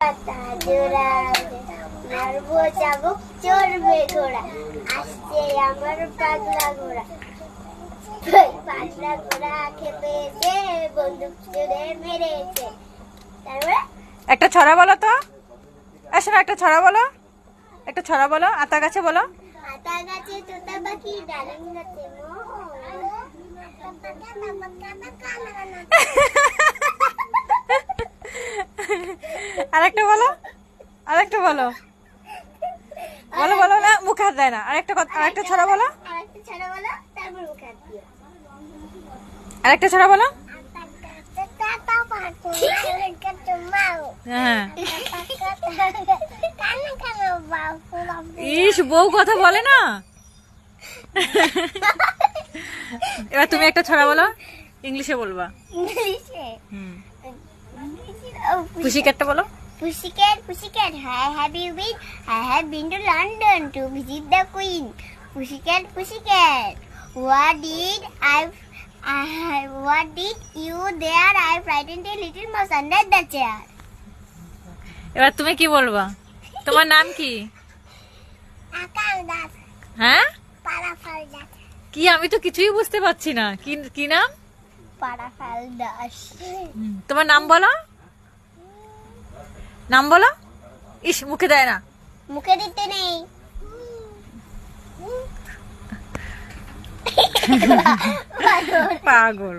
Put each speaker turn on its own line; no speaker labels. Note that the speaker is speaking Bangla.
পাতা জোড়া মারবো চাবুক চড়বে ঘোড়া। আসছে আমার পাগলা ঘোড়া। পাগলা ঘোড়া বন্দুক মেরেছে। তারপরে?
একটা ছড়া বলো তো। আসলে একটা ছড়া বলো। একটা ছড়া বলো আতা গাছে বলো।
আতা গাছে তোতা পাখি ডালিম গাছে
আরেকটা বলো। আরেকটা বলো। বলো বলো না মুখ হাত দেয় না। আরেকটা কথা আরেকটা ছড়া বলো।
আরেকটা ছাড়া বলো
হ্যাঁ। ইস বউ কথা বলে না। এবার তুমি একটা ছড়া বলো। ইংলিশে বলবা। হুম। খুশি কাটটা বলো।
Pussycat, pussycat, I have you been? I have been to London to visit the Queen. Pussycat, pussycat, what did I? I what did you there? I frightened a little mouse under the chair.
এবার তুমি কি বলবা তোমার নাম কি হ্যাঁ কি আমি তো কিছুই বুঝতে পারছি না কি কি নাম তোমার নাম বলো নাম বলো? ইস মুখে দেয় না।
মুখে দিতে নেই।
পাগল।